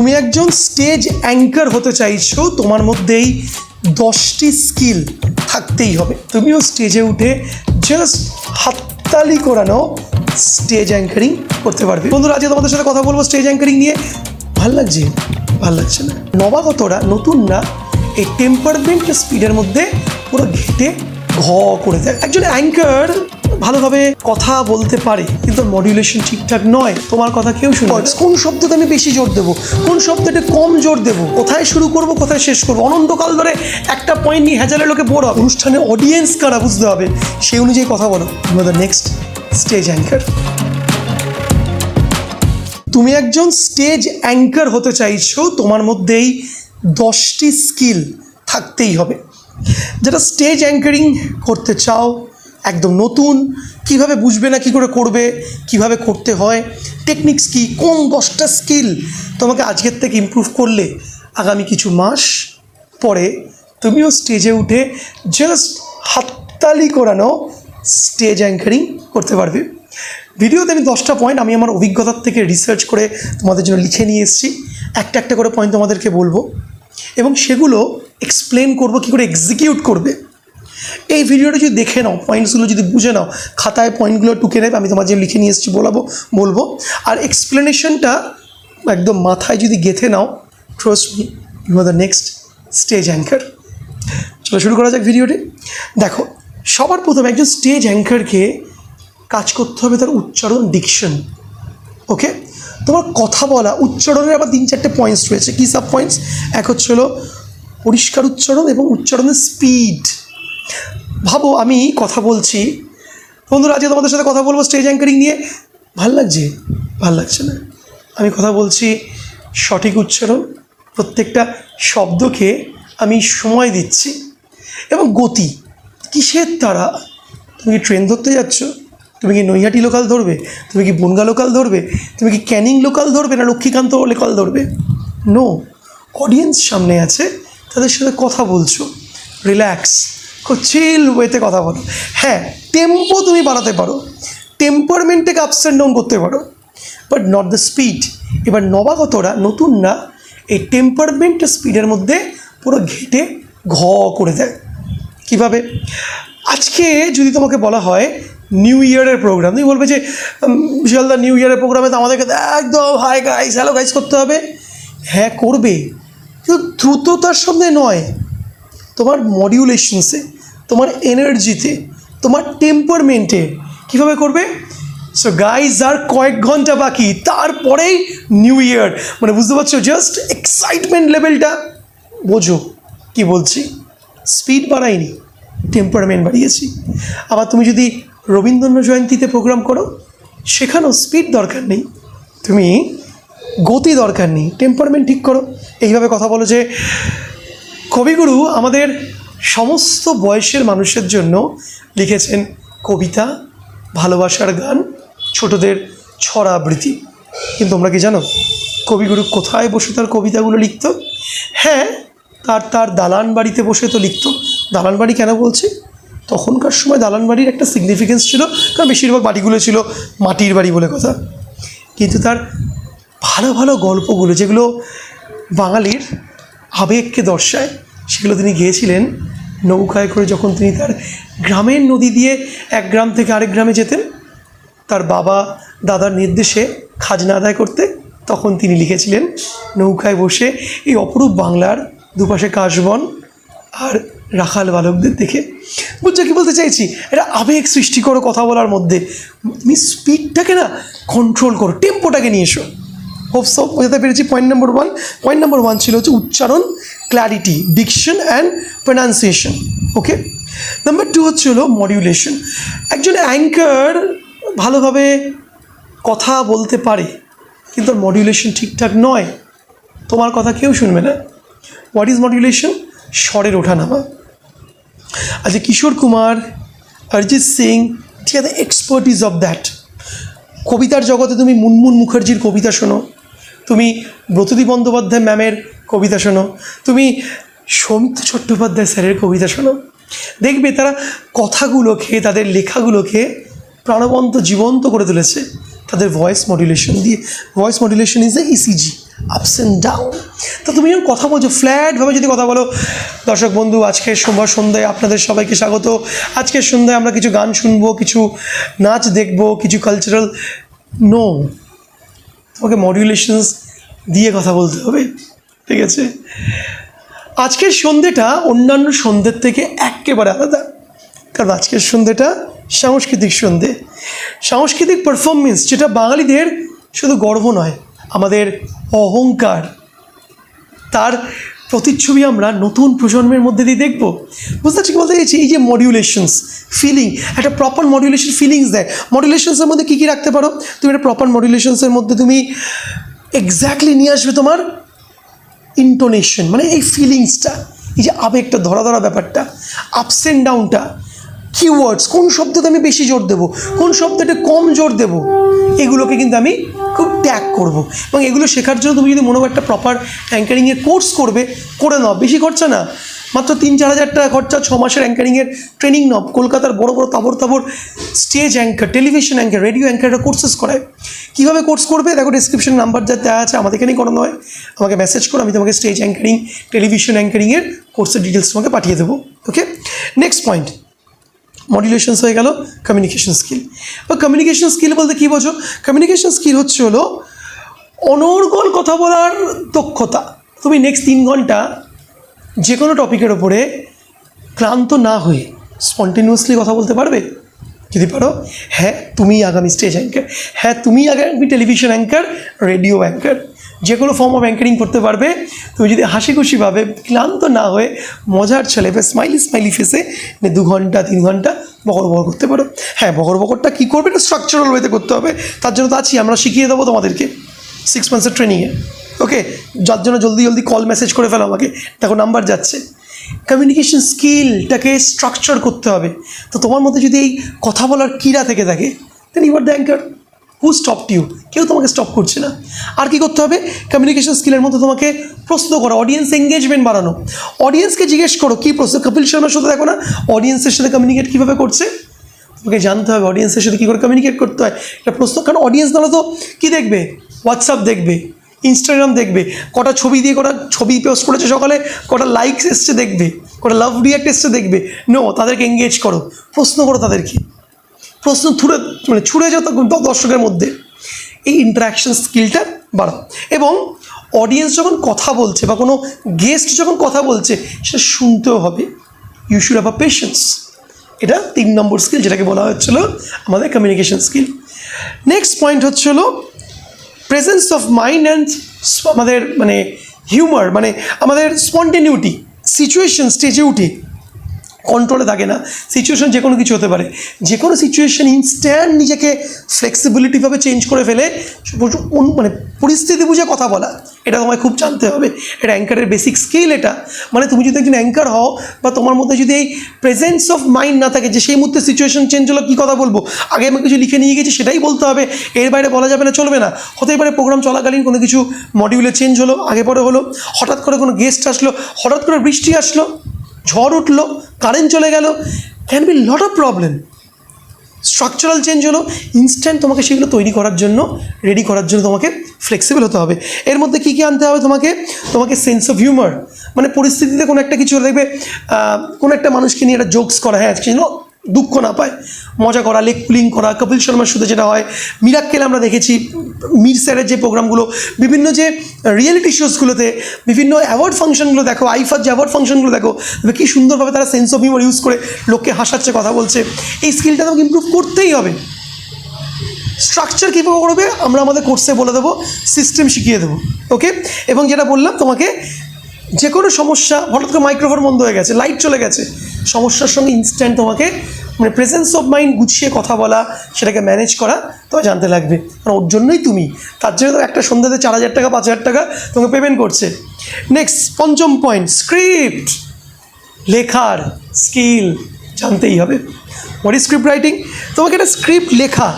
তুমি একজন stage anchor হতে চাইছো, তোমার মধ্যেই দশটি স্কিল থাকতেই হবে। তুমিও স্টেজে উঠে জাস্ট হাততালি করানো স্টেজ অ্যাঙ্কারিং করতে পারবে। বন্ধুরা, আজকে তোমাদের সাথে কথা বলব স্টেজ অ্যাঙ্কারিং নিয়ে। ভালো লাগছে? ভালো লাগছে না? নবাগতরা নতুনরা এই টেম্পারমেন্ট স্পিডের মধ্যে পুরো ঘেটে ঘ করে দেয় একজন অ্যাঙ্কার ভালোভাবে কথা বলতে পারে, কিন্তু মডিউলেশন ঠিকঠাক নয়। তোমার কথা কেউ শুনে কোন শব্দতে আমি বেশি জোর দেবো? কোন শব্দটা কম জোর দেবো? কোথায় শুরু করব, কোথায় শেষ করব? অনন্তকাল ধরে একটা পয়েন্ট নিয়ে হাজারে লোকে হবে। অনুষ্ঠানে অডিয়েন্স কারা বুঝতে হবে, সেই অনুযায়ী কথা বলো। আমাদের নেক্সট স্টেজ অ্যাঙ্কার তুমি একজন স্টেজ অ্যাঙ্কার হতে চাইছো, তোমার মধ্যেই দশটি স্কিল থাকতেই হবে। যেটা স্টেজ অ্যাঙ্কারিং করতে চাও, একদম নতুন, কীভাবে বুঝবে না কি করে করবে, কীভাবে করতে হয় টেকনিক্স কি, কোন দশটা স্কিল তোমাকে আজকের থেকে ইম্প্রুভ করলে আগামী কিছু মাস পরে তুমিও স্টেজে উঠে জাস্ট হাততালি করানো স্টেজ অ্যাঙ্কারিং করতে পারবে। ভিডিওতে আমি দশটা পয়েন্ট আমি আমার অভিজ্ঞতার থেকে রিসার্চ করে তোমাদের জন্য লিখে নিয়ে এসেছি। একটা একটা করে পয়েন্ট তোমাদেরকে বলব। এবং সেগুলো এক্সপ্লেন করব, কী করে এক্সিকিউট করবে? এই ভিডিওটা যদি দেখে নাও পয়েন্টসগুলো যদি বুঝে নাও, খাতায় পয়েন্টগুলো টুকে নেবে, আমি তোমার যে লিখে নিয়ে এসেছি, বলাবো, বলব। আর এক্সপ্লেনেশনটা একদম মাথায় যদি গেথে নাও trust me you are the next stage anchor চলো শুরু করা যাক ভিডিওটি দেখো, সবার প্রথমে একজন স্টেজ অ্যাঙ্কারকে কাজ করতে হবে তার উচ্চারণ ডিকশন ওকে তোমার কথা বলা, উচ্চারণের আবার তিন চারটে পয়েন্টস রয়েছে। কী সাব পয়েন্টস এক হচ্ছে হলো পরিষ্কার উচ্চারণ এবং উচ্চারণের স্পিড ভাবো, আমি কথা বলছি। বন্ধুরা, আজকে তোমাদের সাথে কথা বলব স্টেজ অ্যাঙ্কারিং নিয়ে। ভালো লাগছে? ভালো লাগছে না? আমি কথা বলছি সঠিক উচ্চারণ, প্রত্যেকটা শব্দকে আমি সময় দিচ্ছি এবং গতি। কিসের দ্বারা? তুমি কি ট্রেন ধরতে যাচ্ছ? তুমি কি নৈহাটি লোকাল ধরবে? তুমি কি বনগা লোকাল ধরবে? তুমি কি ক্যানিং লোকাল ধরবে না লক্ষ্মীকান্ত লোকাল ধরবে? নো অডিয়েন্স সামনে আছে। তাদের সাথে কথা বলছো রিল্যাক্স খুব চিল ওয়েতে কথা বলো। হ্যাঁ টেম্পো তুমি বাড়াতে পারো টেম্পারমেন্টটাকে আপস অ্যান্ড ডাউন করতে পারো বাট নট দ্য স্পিড এবার নবাগতরা নতুন না এই টেম্পারমেন্ট স্পিডের মধ্যে পুরো ঘেটে ঘ করে দেয়। কীভাবে? আজকে যদি তোমাকে বলা হয় নিউ ইয়ারের প্রোগ্রাম তুমি বলবে যে বিশালদা নিউ ইয়ারের প্রোগ্রামে তো আমাদেরকে একদম হাই গাইস হ্যালো গাইস করতে হবে। হ্যাঁ করবে। কিন্তু দ্রুততার সঙ্গে নয়। তোমার মডিউলেশনসে তোমার এনার্জিতে তোমার টেম্পারমেন্টে কীভাবে করবে? সো গাইজ আর কয়েক ঘণ্টা বাকি, তারপরেই নিউ ইয়ার মানে বুঝতে পারছ? জাস্ট এক্সাইটমেন্ট লেভেলটা বোঝো। কি বলছি? স্পিড বাড়াইনি টেম্পারমেন্ট বাড়িয়েছি। আবার তুমি যদি রবীন্দ্রনাথ জয়ন্তীতে প্রোগ্রাম করো, সেখানেও স্পিড দরকার নেই। তুমি গতি দরকার নেই টেম্পারমেন্ট ঠিক করো। এইভাবে কথা বলো যে, কবিগুরু আমাদের সমস্ত বয়সের মানুষের জন্য লিখেছেন কবিতা, ভালোবাসার গান, ছোটদের ছড়া আবৃত্তি। কিন্তু তোমরা কি জানো, কবিগুরু কোথায় বসে তার কবিতাগুলো লিখত? হ্যাঁ তার তার দালান বাড়িতে বসে তো লিখত। দালান বাড়ি কেন বলছি? তখনকার সময় দালান বাড়ির একটা সিগনিফিকেন্স ছিল, কারণ বেশিরভাগ বাড়িগুলো ছিল মাটির বাড়ি বলে কথা। কিন্তু তার ভালো ভালো গল্পগুলো যেগুলো বাঙালির আবেগকে দর্শায়, সেগুলো তিনি গিয়েছিলেন নৌকায় করে যখন তিনি তার গ্রামের নদী দিয়ে এক গ্রাম থেকে আরেক গ্রামে যেতেন, তার বাবা দাদার নির্দেশে খাজনা আদায় করতে তখন তিনি লিখেছিলেন, নৌকায় বসে এই অপরূপ বাংলার দুপাশে কাশবন আর রাখাল বালকদের দেখে বুঝছ কি বলতে চাইছি? এটা আবেগ সৃষ্টি করো কথা বলার মধ্যে। তুমি স্পিডটাকে না কন্ট্রোল করো টেম্পোটাকে নিয়ে এসো। হোপ সো বোঝাতে পেরেছি। Point number one point number one ছিল হচ্ছে উচ্চারণ clarity diction and pronunciation okay number two হচ্ছে হলো মডিউলেশন একজন অ্যাঙ্কার ভালোভাবে কথা বলতে পারে, কিন্তু মডিউলেশন ঠিকঠাক নয়। তোমার কথা কেউ শুনবে না। হোয়াট ইজ মডিউলেশন স্বরের ওঠানামা। আচ্ছা কিশোর কুমার, অরিজিৎ সিং ঠিক আছে এক্সপার্টিস অফ দ্যাট কবিতার জগতে তুমি মুনমুন মুখার্জির কবিতা শোনো। তুমি ব্রতদী বন্দ্যোপাধ্যায় ম্যামের কবিতা শোনো। তুমি সৌমিত্র চট্টোপাধ্যায় স্যারের কবিতা শোনো। দেখবে তারা কথাগুলোকে তাদের লেখাগুলোকে প্রাণবন্ত জীবন্ত করে তুলেছে। তাদের ভয়েস মডুলেশন দিয়ে। Voice modulation is a ECG ups and down তো তুমি যখন কথা বলছো ফ্ল্যাটভাবে যদি কথা বলো। দর্শক বন্ধু, আজকের সোমবার সন্ধ্যায় আপনাদের সবাইকে স্বাগত। আজকের সন্ধ্যায় আমরা কিছু গান শুনব, কিছু নাচ দেখব, কিছু কালচারাল নো তোমাকে মডিউলেশনস দিয়ে কথা বলতে হবে, ঠিক আছে? আজকের সন্ধেটা অন্যান্য সন্ধ্যের থেকে একেবারে আলাদা। কারণ আজকের সন্ধেটা সাংস্কৃতিক সন্ধে সাংস্কৃতিক পারফরমেন্স যেটা বাঙালিদের শুধু গর্ব নয়, আমাদের অহংকার। তার প্রতিচ্ছবি আমরা নতুন প্রজন্মের মধ্যে দিয়ে দেখব। বুঝতে পারছি বলতে চাইছি এই যে মডিউলেশনস ফিলিং একটা প্রপার মডিউলেশন ফিলিংস দেয়। মডিউলেশনসের মধ্যে কী কী রাখতে পারো? তুমি একটা প্রপার মডিউলেশনসের মধ্যে তুমি এক্স্যাক্টলি নিয়ে আসবে তোমার ইন্টোনেশন মানে এই ফিলিংসটা এই যে আবেগটা ধরা ধরা ব্যাপারটা আপস অ্যান্ড ডাউনটা কিওয়ার্ডস কোন শব্দতে আমি বেশি জোর দেবো? কোন শব্দটা কম জোর দেবো? এগুলোকে কিন্তু আমি খুব ট্যাগ করব। এবং এগুলো শেখার জন্য তুমি যদি মনে একটা প্রপার অ্যাঙ্কারিংয়ের কোর্স করবে, করে নাও। বেশি খরচা না। মাত্র তিন চার হাজার টাকা খরচা, ছ মাসের অ্যাঙ্কারিংয়ের ট্রেনিং নাও। কলকাতার বড় বড় তাবর তাবর stage anchor television anchor radio অ্যাঙ্কাররা courses করায়। কীভাবে কোর্স করবে? দেখো ডিসক্রিপশন নাম্বার যা দেওয়া আছে, আমাদের এখানেই করানো হয়। আমাকে মেসেজ করো, আমি তোমাকে স্টেজ অ্যাঙ্কারিং টেলিভিশন অ্যাঙ্কারিংয়ের কোর্সের ডিটেলস তোমাকে পাঠিয়ে দেবো। ওকে নেক্সট পয়েন্ট মডুলেশনস হয়ে গেল কমিউনিকেশন স্কিল বা কমিউনিকেশন স্কিল বলতে কী বোঝো? কমিউনিকেশন স্কিল হচ্ছে হলো অনর্গল কথা বলার দক্ষতা। তুমি নেক্সট তিন ঘণ্টা যে কোনো টপিকের ওপরে ক্লান্ত না হয়ে স্পন্টিনিউয়াসলি কথা বলতে পারবে? যদি পারো হ্যাঁ তুমি আগামী স্টেজ অ্যাঙ্কার হ্যাঁ তুমি আগামী টেলিভিশন অ্যাঙ্কার রেডিও অ্যাঙ্কার যে কোনো ফর্ম অফ অ্যাঙ্কারিং করতে পারবে। তুমি যদি হাসি খুশিভাবে ক্লান্ত না হয়ে মজার ছেলে বা স্মাইলি স্মাইলি ফেসে দু ঘণ্টা, তিন ঘণ্টা বকর বকর করতে পারো। হ্যাঁ বকর বকরটা কী করবে? এটা স্ট্রাকচারাল ওয়েতে করতে হবে। তার জন্য তো আছি, আমরা শিখিয়ে দেবো তোমাদেরকে সিক্স মান্থসের ট্রেনিংয়ে ওকে যার জন্য জলদি জলদি কল মেসেজ করে ফেলো আমাকে। দেখো নাম্বার যাচ্ছে। কমিউনিকেশন স্কিলটাকে স্ট্রাকচার করতে হবে। তো তোমার মধ্যে যদি এই কথা বলার কীরা থেকে থাকে then you are the anchor who stop you কেউ তোমাকে স্টপ করছে না। আর কি করতে হবে? কমিউনিকেশন স্কিলের মধ্যে তোমাকে প্রশ্ন করো। অডিয়েন্স এঙ্গেজমেন্ট বাড়ানো। অডিয়েন্সকে জিজ্ঞেস করো, কী প্রশ্ন? কপিল শর্মার সাথে দেখো না? অডিয়েন্সের সাথে কমিউনিকেট কীভাবে করছে? তোমাকে জানতে হবে অডিয়েন্সের সাথে কী করে কমিউনিকেট করতে হয়? এটা প্রশ্ন। কারণ অডিয়েন্স নাহলে তো কী দেখবে? হোয়াটসঅ্যাপ দেখবে ইনস্টাগ্রাম দেখবে, কটা ছবি দিয়ে কটা ছবি পোস্ট করেছে সকালে, কটা লাইকস এসছে দেখবে, কটা লাভ রিয়াক্ট এসছে দেখবে। নো তাদেরকে এঙ্গেজ করো। প্রশ্ন করো তাদেরকে। প্রশ্ন ছুড়ে মানে ছুড়ে যেত দর্শকের মধ্যে। এই ইন্টারাকশন স্কিলটা বাড়াও। এবং অডিয়েন্স যখন কথা বলছে বা কোনো গেস্ট যখন কথা বলছে সেটা শুনতেও হবে you should have a patience এটা তিন নম্বর স্কিল যেটাকে বলা হচ্ছিল আমাদের কমিউনিকেশন স্কিল নেক্সট পয়েন্ট হচ্ছিল প্রেজেন্স অফ মাইন্ড অ্যান্ড আমাদের মানে হিউমার মানে আমাদের স্পন্টেনিউটি সিচুয়েশন স্টেজে উঠে। কন্ট্রোলে থাকে না। সিচুয়েশন যে কোনো কিছু হতে পারে। যে কোনো সিচুয়েশন ইনস্ট্যান্ট নিজেকে ফ্লেক্সিবিলিটিভাবে চেঞ্জ করে ফেলে মানে পরিস্থিতি বুঝে কথা বলা, এটা তোমায় খুব জানতে হবে। এটা অ্যাঙ্কারের বেসিক স্কিল এটা। মানে তুমি যদি একজন অ্যাঙ্কার হও বা তোমার মধ্যে যদি এই প্রেজেন্স অফ মাইন্ড না থাকে যে সেই মুহূর্তে সিচুয়েশন চেঞ্জ হলো, কী কথা বলব? আগে আমি কিছু লিখে নিয়ে গেছি সেটাই বলতে হবে। এর বাইরে বলা যাবে না, চলবে না। হতেই পারে প্রোগ্রাম চলাকালীন কোনো কিছু মডিউলে চেঞ্জ হলো, আগে পরে হলো, হঠাৎ করে কোনো গেস্ট আসলো, হঠাৎ করে বৃষ্টি আসলো। ঝড় উঠল কারেন্ট চলে গেল can be lot of problem structural change হলো ইনস্ট্যান্ট তোমাকে সেগুলো তৈরি করার জন্য রেডি করার জন্য তোমাকে ফ্লেক্সিবল হতে হবে। এর মধ্যে কী কী আনতে হবে তোমাকে? তোমাকে সেন্স অফ হিউমার মানে পরিস্থিতিতে কোনো একটা কিছু দেখবে কোনো একটা মানুষকে নিয়ে একটা জোকস করা হ্যাঁ যেন দুঃখ না পায়। মজা করা লেগ পুলিং করা, কপিল শর্মার শুধু যেটা হয়। মিরাক্কেল আমরা দেখেছি, মির স্যারের যে প্রোগ্রামগুলো, বিভিন্ন যে রিয়েলিটি শোজগুলোতে বিভিন্ন অ্যাওয়ার্ড ফাংশনগুলো দেখো, আইফার যে অ্যাওয়ার্ড ফাংশনগুলো দেখো দেখবে কী সুন্দরভাবে তারা সেন্স অফ হিউমার ইউজ করে লোককে হাসাচ্ছে, কথা বলছে। এই স্কিলটা তোমাকে ইমপ্রুভ করতেই হবে। স্ট্রাকচার কীভাবে করবে, আমরা আমাদের কোর্সে বলে দেবো সিস্টেম শিখিয়ে দেবো ওকে এবং যেটা বললাম তোমাকে যে কোনো সমস্যা, হঠাৎ করে মাইক্রোফোন বন্ধ হয়ে গেছে লাইট চলে গেছে সমস্যার সঙ্গে ইনস্ট্যান্ট তোমাকে মানে প্রেজেন্স অফ মাইন্ড গুছিয়ে কথা বলা, সেটাকে ম্যানেজ করা তোমায় জানতে লাগবে। কারণ ওর জন্যই তুমি। তার জন্য তো একটা সন্ধ্যাতে চার হাজার টাকা, পাঁচ হাজার টাকা তোমাকে পেমেন্ট করছে। নেক্সট পঞ্চম পয়েন্ট স্ক্রিপ্ট লেখার স্কিল জানতেই হবে। হোয়াট ইজ স্ক্রিপ্ট রাইটিং তোমাকে একটা স্ক্রিপ্ট লেখা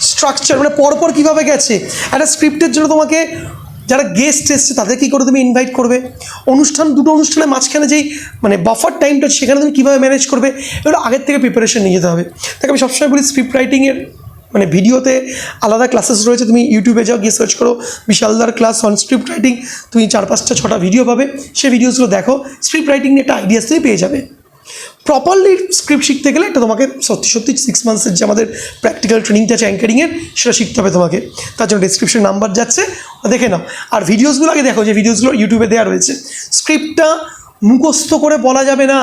স্ট্রাকচার মানে পরপর কীভাবে গেছে, একটা স্ক্রিপ্টের জন্য তোমাকে যারা গেস্ট এসছে তাদের কী করে তুমি ইনভাইট করবে? অনুষ্ঠান, দুটো অনুষ্ঠানের মাঝখানে যেই মানে বাফার টাইমটা সেখানে তুমি কীভাবে ম্যানেজ করবে? এগুলো আগের থেকে প্রিপারেশন নিয়ে যেতে হবে। তাকে আমি সবসময় বলি স্ক্রিপ্ট রাইটিংয়ের মানে ভিডিওতে আলাদা ক্লাসেস রয়েছে। তুমি ইউটিউবে যাও, গিয়ে সার্চ করো, বিশালদার ক্লাস অন স্ক্রিপ্ট রাইটিং তুমি চার পাঁচটা, ছটা ভিডিও পাবে। সেই ভিডিওসগুলো দেখো। স্ক্রিপ্ট রাইটিং নিয়ে একটা আইডিয়াস তুমি পেয়ে যাবে। প্রপারলি স্ক্রিপ্ট শিখতে গেলে এটা তোমাকে সত্যি সত্যি সিক্স মান্থসের যে আমাদের প্র্যাকটিক্যাল ট্রেনিংটা আছে অ্যাঙ্কারিংয়ের সেটা শিখতে হবে তোমাকে। তার জন্য ডিসক্রিপশন নাম্বার যাচ্ছে দেখে নাও। আর ভিডিওসগুলো আগে দেখো যে ভিডিওসগুলো ইউটিউবে দেওয়া রয়েছে। স্ক্রিপ্টটা মুখস্থ করে বলা যাবে না।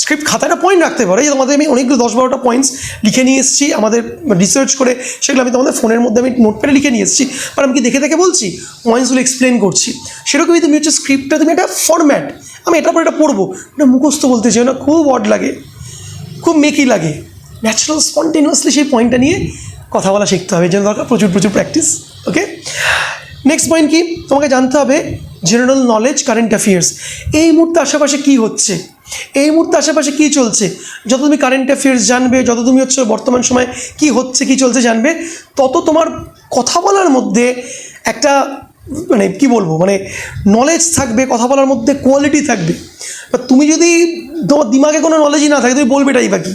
স্ক্রিপ্ট খাতাটা পয়েন্ট রাখতে পারো। এই তোমাদের আমি অনেকগুলো দশ বারোটা পয়েন্টস লিখে নিয়ে এসেছি, আমাদের রিসার্চ করে, সেগুলো আমি তোমাদের ফোনের মধ্যে আমি নোট প্যাডে লিখে নিয়ে এসেছি। আর আমি কি দেখে দেখে বলছি? পয়েন্টসগুলো এক্সপ্লেন করছি। সেরকমই তুমি হচ্ছে স্ক্রিপ্টটা তুমি একটা ফরম্যাট আমি এটার পর এটা পড়ব। এটা মুখস্থ বলতে চাই না, খুব অড লাগে, খুব মেকি লাগে। ন্যাচারাল স্পন্টেনিয়াসলি সেই পয়েন্টটা নিয়ে কথা বলা শিখতে হবে জন্য দরকার প্রচুর প্রচুর প্র্যাকটিস ওকে নেক্সট পয়েন্ট কি? তোমাকে জানতে হবে জেনারেল নলেজ কারেন্ট অ্যাফেয়ার্স এই মুহূর্তে আশেপাশে কী হচ্ছে? এই মুহূর্তে আশেপাশে কী চলছে? যত তুমি কারেন্ট অ্যাফেয়ার্স জানবে, যত তুমি হচ্ছে বর্তমান সময়ে কী হচ্ছে, কী চলছে জানবে, তত তোমার কথা বলার মধ্যে একটা মানে কি বলব মানে নলেজ থাকবে, কথা বলার মধ্যে কোয়ালিটি থাকবে। তুমি যদি তোমার দিমাগে কোনো নলেজই না থাকে, তুমি বলবে এটাই বাকি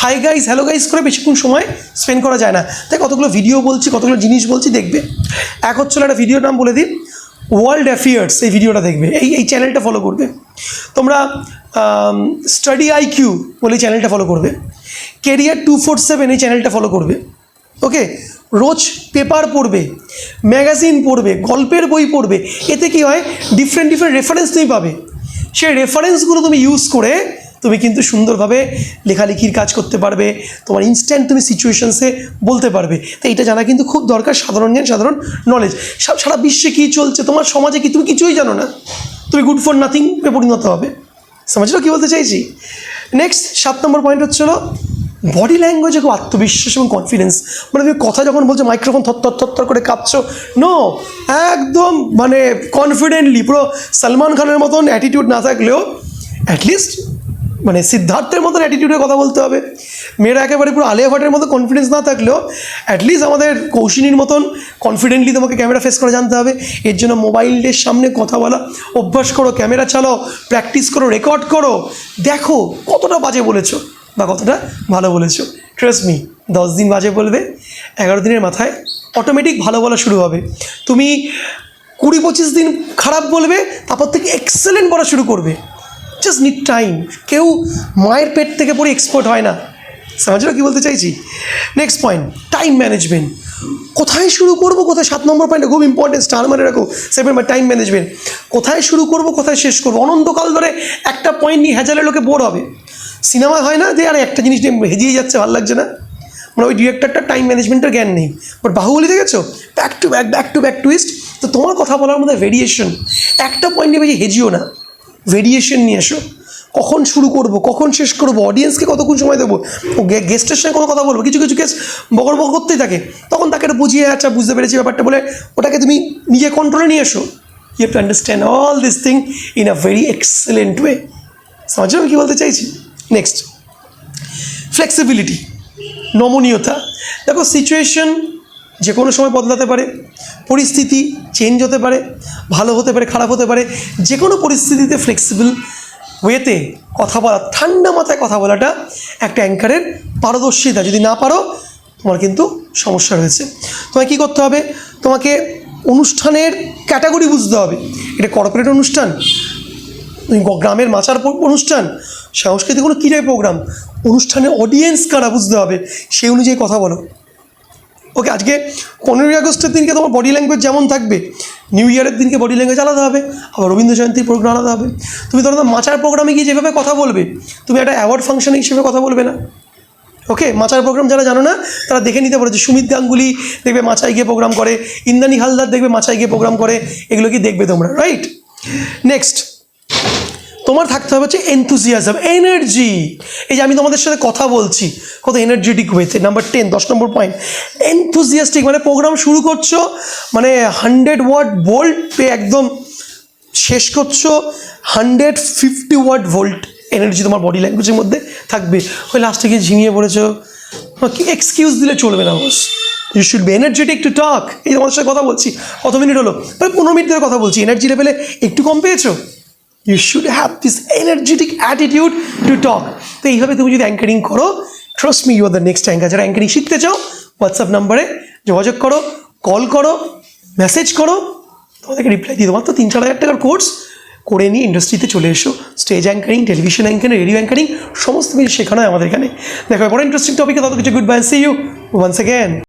হাই গাইস হ্যালো গাইস করে বেশিক্ষণ সময় স্পেন্ড করা যায় না। তাই কতগুলো ভিডিও বলছি, কতগুলো জিনিস বলছি, দেখবে। এক হচ্ছিল একটা ভিডিওর নাম বলে দিই ওয়ার্ল্ড অ্যাফেয়ার্স এই ভিডিওটা দেখবে। এই এই চ্যানেলটা ফলো করবে। তোমরা স্টাডি আই কিউ বলে চ্যানেলটা ফলো করবে। কেরিয়ার টু ফোর সেভেন এই চ্যানেলটা ফলো করবে। ওকে রোজ পেপার পড়বে, ম্যাগাজিন পড়বে, গল্পের বই পড়বে, এতে কি হয়? ডিফারেন্ট ডিফারেন্ট রেফারেন্স তুমি পাবে। সেই রেফারেন্সগুলো তুমি ইউজ করে তুমি কিন্তু সুন্দরভাবে লেখালেখির কাজ করতে পারবে, তোমার ইনস্ট্যান্ট তুমি সিচুয়েশনসে বলতে পারবে। তো এটা জানা কিন্তু খুব দরকার সাধারণ জ্ঞান, সাধারণ নলেজ সারা বিশ্বে কী চলছে, তোমার সমাজে কি তুমি কিছুই জানো না? তুমি গুড ফর নাথিং পরিণত হবে। সমাজটা কী বলতে চাইছি? নেক্সট সাত নম্বর পয়েন্ট হচ্ছিল বডি ল্যাঙ্গুয়েজে খুব আত্মবিশ্বাস এবং কনফিডেন্স মানে তুমি কথা যখন বলছো মাইক্রোফোন থর থর করে কাঁপছো নো একদম মানে কনফিডেন্টলি পুরো সলমান খানের মতন অ্যাটিটিউড না থাকলেও অ্যাটলিস্ট মানে সিদ্ধার্থের মতন অ্যাটিটিউডে কথা বলতে হবে। মেয়েরা একেবারে পুরো আলিয়া ভাটের মতো কনফিডেন্স না থাকলেও অ্যাটলিস্ট আমাদের কৌশিনীর মতন কনফিডেন্টলি তোমাকে ক্যামেরা ফেস করে জানতে হবে। এর জন্য মোবাইলের সামনে কথা বলা, অভ্যাস করো ক্যামেরা চালাও প্র্যাকটিস করো রেকর্ড করো। দেখো, কতটা বাজে বলেছ। বা কতটা ভালো বলেছ। ট্রাস্ট মি দশ দিন বাজে বলবে, এগারো দিনের মাথায় অটোমেটিক ভালো বলা শুরু হবে। তুমি কুড়ি পঁচিশ দিন খারাপ বলবে, তারপর থেকে এক্সেলেন্ট বলা শুরু করবে। জাস্ট নিড টাইম কেউ মায়ের পেট থেকে পড়ে এক্সপার্ট হয় না। সমাজরা কী বলতে চাইছি? নেক্সট পয়েন্ট টাইম ম্যানেজমেন্ট কোথায় শুরু করব, কোথায় সাত নম্বর পয়েন্ট খুব ইম্পর্টেন্ট স্টার মানে রাখো। সেভেন বা টাইম ম্যানেজমেন্ট কোথায় শুরু করব, কোথায় শেষ করব? অনন্তকাল ধরে একটা পয়েন্ট নিয়ে হেজালে লোকে বোর হবে। সিনেমা হয় না যে আর একটা জিনিস নিয়ে হেজিয়ে যাচ্ছে, ভালো লাগছে না। মানে ওই ডিরেক্টরটা টাইম ম্যানেজমেন্টের জ্ঞান নেই। বাট বাহুবলি দেখেছ? Back to back back to back twist তো তোমার কথা বলার মধ্যে ভেরিয়েশন একটা পয়েন্ট বেশি হেজিও না। ভেরিয়েশন নিয়ে এসো। কখন শুরু করব, কখন শেষ করব অডিয়েন্সকে কতক্ষণ সময় দেবো? গেস্টের সঙ্গে কোনো কথা বলব? কিছু কিছু গেস্ট বকর বকর করতেই থাকে। তখন তাকে একটা বুঝিয়ে আচ্ছা বুঝতে পেরেছি ব্যাপারটা। বলে ওটাকে তুমি নিজে কন্ট্রোলে নিয়ে এসো। You have to understand all this thing in a very excellent way সমাজে আমি কী বলতে চাইছি? নেক্সট ফ্লেক্সিবিলিটি নমনীয়তা দেখো সিচুয়েশন যে কোনো সময় বদলাতে পারে, পরিস্থিতি চেঞ্জ হতে পারে, ভালো হতে পারে, খারাপ হতে পারে যে কোনো পরিস্থিতিতে ফ্লেক্সিবল ওয়েতে কথা বলা, ঠান্ডা মাথায় কথা বলাটা একটা অ্যাঙ্কারের পারদর্শিতা। যদি না পারো, তোমার কিন্তু সমস্যা রয়েছে। তোমায় কী করতে হবে? তোমাকে অনুষ্ঠানের ক্যাটাগরি বুঝতে হবে। এটা কর্পোরেট অনুষ্ঠান গ্রামের মাচার অনুষ্ঠান, সাংস্কৃতিক কোনো কী প্রোগ্রাম অনুষ্ঠানের অডিয়েন্স কারা বুঝতে হবে, সেই অনুযায়ী কথা বলো। ওকে, আজকে পনেরোই আগস্টের দিনকে তোমার বডি ল্যাঙ্গুয়েজ যেমন থাকবে নিউ ইয়ারের দিনকে বডি ল্যাঙ্গুয়েজ আলাদা হবে, আবার রবীন্দ্র জয়ন্তীর প্রোগ্রাম আলাদা হবে। তুমি ধরো মাচার প্রোগ্রামে গিয়ে যেভাবে কথা বলবে, তুমি একটা অ্যাওয়ার্ড ফাংশন হিসেবে কথা বলবে না। ওকে, মাচার প্রোগ্রাম যারা জানো না, তারা দেখে নিতে পারে যে সুমিত গাঙ্গুলি দেখবে মাচায় গিয়ে প্রোগ্রাম করে, ইন্দ্রাণী হালদার দেখবে মাচায় গিয়ে প্রোগ্রাম করে, এগুলো কি দেখবে তোমরা রাইট নেক্সট তোমার থাকতে হবে হচ্ছে এনথুজিয়াজম এনার্জি এই যে আমি তোমাদের সাথে কথা বলছি, কত এনার্জেটিক হয়েছে নাম্বার টেন দশ নম্বর পয়েন্ট এনথুজিয়াস্টিক মানে প্রোগ্রাম শুরু করছ মানে হান্ড্রেড ওয়ার্ড বোল্ট পে একদম শেষ করছ hundred fifty word volt energy তোমার বডি ল্যাঙ্গুয়েজের মধ্যে থাকবে। ওই লাস্টে গিয়ে ঝিমিয়ে পড়েছো। এক্সকিউজ দিলে চলবে না boss you should be energetic to talk এই তোমাদের সাথে কথা বলছি, কত মিনিট হলো? প্রায় পনেরো মিনিট ধরে কথা বলছি। এনার্জি লেভেলে একটু কম পেয়েছ? You should have this energetic attitude to talk তো এইভাবে তুমি যদি অ্যাঙ্কারিং করো trust me you are the next anchor যারা অ্যাঙ্কারিং শিখতে চাও হোয়াটসঅ্যাপ নাম্বারে যোগাযোগ করো কল করো মেসেজ করো, তোমাদেরকে রিপ্লাই দিয়ে দেবো। মাত্র তিন চার হাজার টাকার কোর্স করে নিয়ে ইন্ডাস্ট্রিতে চলে এসো। Stage anchoring television anchoring radio anchoring সমস্ত কিছু শেখানো হয় আমাদের এখানে। দেখো পরে ইন্টারেস্টিং টপিকে তত কিছু good bye see you once again